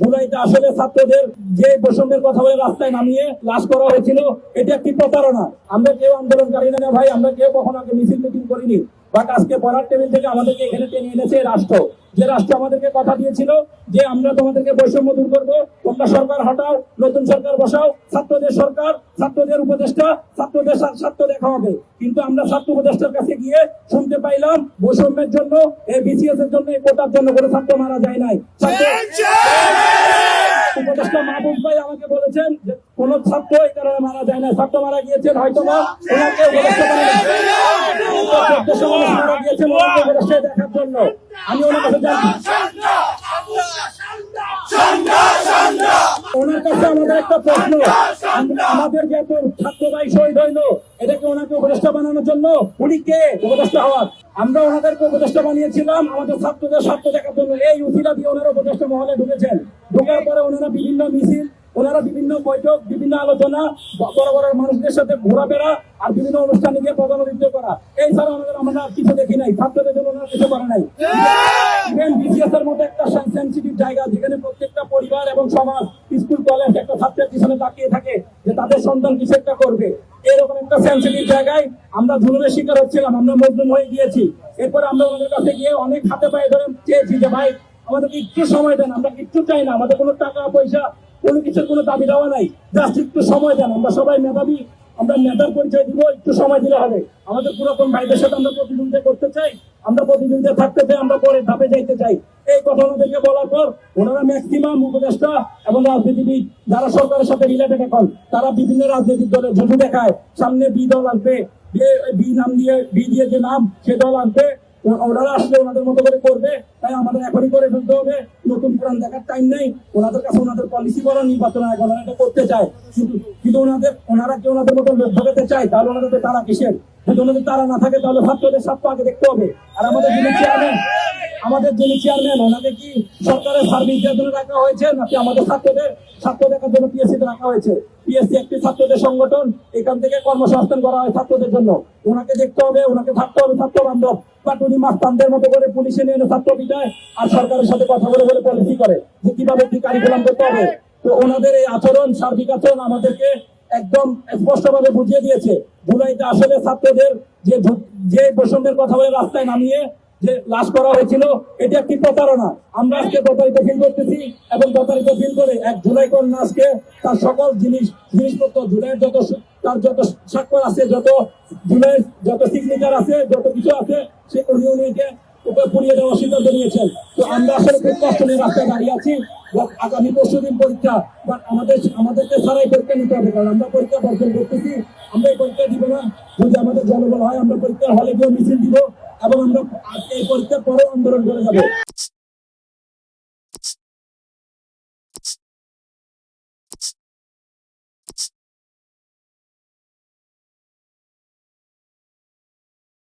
জুলাইতে আসলে ছাত্রদের যে বৈষম্যের কথা বলে রাস্তায় নামিয়ে লাশ করা হয়েছিল, এটা একটি প্রতারণা। আমরা কেউ আন্দোলনকারী না ভাই, আমরা কেউ কখনো আগে মিছিল মিটিং করিনি। বাট আজকে পড়ার টেবিল থেকে আমাদেরকে এখানে টেনে এনেছে রাষ্ট্র। যে রাষ্ট্র আমাদেরকে কথা দিয়েছিল যে আমরা তোমাদেরকে বৈষম্য দূর করব, তোমরা সরকার হটাও, নতুন সরকার বসাও, ছাত্রদের সরকার, ছাত্রদের উপদেষ্টা, ছাত্রদের স্বার্থ দেখা হবে। কিন্তু আমরা ছাত্র উপদেষ্টার কাছে গিয়ে শুনতে পাইলাম, বৈষম্যের জন্য, এই বিসিএস এর জন্য, এই কোটার জন্য কোনো ছাত্র মারা যায় নাই। উপদেষ্টা মাহবুব ভাই আমাকে বলেছেন যে কোন ছাত্র এই কারণে মারা যায় না ছাত্র মারা গিয়েছেন হয়তো বা ওনাকে উপদেষ্টা উপদেষ্টা দেখার জন্য। আমি ওনার কাছে ওনার কাছে আমাদের একটা প্রশ্ন। আমাদের যে এত ছাত্র ভাই শহীদ হইল এটাকে ওনাকে উপদেষ্টা বানানোর জন্য উনি কে? উপদেষ্টা হওয়ার। আমরা ওনাদেরকে উপদেষ্টা বানিয়েছিলাম। আমাদের ছাত্রদের স্বার্থ দেখার জন্য। এই উচিলা দিয়ে ওনারা উপদেষ্টা মহলে ঢুকেছেন। ঢোকার পরে ওনারা বিভিন্ন মিছিল ওনারা বিভিন্ন বৈঠক, বিভিন্ন আলোচনা বড় বড় মানুষদের সাথে ঘোরাফেরা আর বিভিন্ন অনুষ্ঠানে গিয়ে প্রধানমন্ত্রী করা। এই ছাড়া ওনাদের আমরা কিছু দেখি নাই। ছাত্রদের জন্য ওনারা কিছু করে নাই। ইভেন বিসিএস এর মতো একটা জায়গা যেখানে প্রত্যেকটা পরিবার এবং সমাজ, স্কুল কলেজ একটা ছাত্রের পিছনে তাকিয়ে থাকে যে তাদের কিছু একটা করবে। এরকম একটা সেন্সিটিভ জায়গায় আমরা শিকার হচ্ছিলাম, আমরা হয়ে গিয়েছি। এরপর আমরা ওনাদের কাছে গিয়ে অনেক হাতে পায়ে চেয়েছি যে, ভাই, আমাদেরকে একটু সময় আমরা কিচ্ছু চাই না, আমাদের কোনো টাকা পয়সা কোনো কিছুর কোনো দাবি দেওয়া নাই। জাস্ট একটু সময় দেন, আমরা সবাই মেধাবী, আমরা নেতার পরিচয় দিব, একটু সময় দিলে হবে। আমাদের পুরাতন ভাইদের সাথে আমরা প্রতিযোগিতা করতে চাই, আমরা প্রতিযোগিতা থাকতে চাই, আমরা পরে ধাপে যাইতে চাই। এই কথা ওনাদেরকে বলার পর ওনারা ম্যাক্সিমাম উপদেষ্টা এবং রাজনীতিবিদ যারা সরকারের সাথে রিলেটেড এখন, তারা বিভিন্ন রাজনৈতিক দলের ঝুঁকি দেখায়। সামনে বি দল আসবে বি- নাম দিয়ে, বি দিয়ে যে নাম, সে দল আসবে ওনারা আসলে ওনাদের মতো করে করবে, তাই আমাদের এখনই করে ফেলতে হবে। নতুন পুরান দেখার টাইম নেই। ওনাদের কাছে ওনাদের পলিসি নির্বাচন এটা করতে চায়। কিন্তু কিন্তু ওনাদের ওনারা কি ওনাদের মতো লোক ঢোকাতে চায়, তাহলে ওনাদের তারা কিসের? যদি ওনাদের তারা না থাকে, তাহলে স্বার্থ আগে দেখতে হবে। আর আমাদের যিনি চেয়ারম্যান আমাদের যিনি চেয়ারম্যান ওনাকে কি সরকারের সার্ভিস দেওয়ার জন্য রাখা হয়েছে, নাকি আমাদের ছাত্রদের ছাত্র দেখার জন্য পিএসসি তে রাখা হয়েছে? পিএসসি একটি ছাত্রদের সংগঠন, এখান থেকে কর্মসংস্থান করা হয় ছাত্রদের জন্য। ওনাকে দেখতে হবে, ওনাকে থাকতে হবে ছাত্র বান্ধব। বাট মাস্তানদের মতো করে পুলিশে নিয়ে ছাত্র পিটায় আর সরকারের সাথে কথা বলে বলে পলিসি করে যে কীভাবে কি কারিকুলাম করতে হবে। তো ওনাদের এই আচরণ, সার্বিক আচরণ আমাদেরকে একদম স্পষ্টভাবে বুঝিয়ে দিয়েছে। জুলাইতে আসলে ছাত্রদের যে যে বৈষম্যের কথা বলে রাস্তায় নামিয়ে যে লাশ করা হয়েছিল, এটা একটি প্রতারণা। আমরা আজকে প্রতারিত ফিল করতেছি এবং প্রতারিত ফিল করে এক জুলাই কন্যা আজকে তার সকল জিনিস, জিনিসপত্র, জুলাইয়ের যত তার যত স্বাক্ষর আছে, যত জুলাইয়ের যত সিগনেচার আছে, যত কিছু আছে সে উনি উনিকে উপরে পুড়িয়ে দেওয়ার সিদ্ধান্ত নিয়েছেন। তো আমরা আসলে খুব কষ্ট নিয়ে রাস্তায় দাঁড়িয়ে আছি। আগামী পরশু দিন পরীক্ষা। বাট আমাদের আমাদেরকে সারাই পরীক্ষা নিতে হবে। কারণ আমরা পরীক্ষা বর্জন করতেছি। আমরা এই পরীক্ষা দিব না। যদি আমাদের জনবল হয়, আমরা পরীক্ষার হলে গিয়ে মিছিল দিব এবং আমরা এই পরীক্ষার পরেও আন্দোলন করে যাব।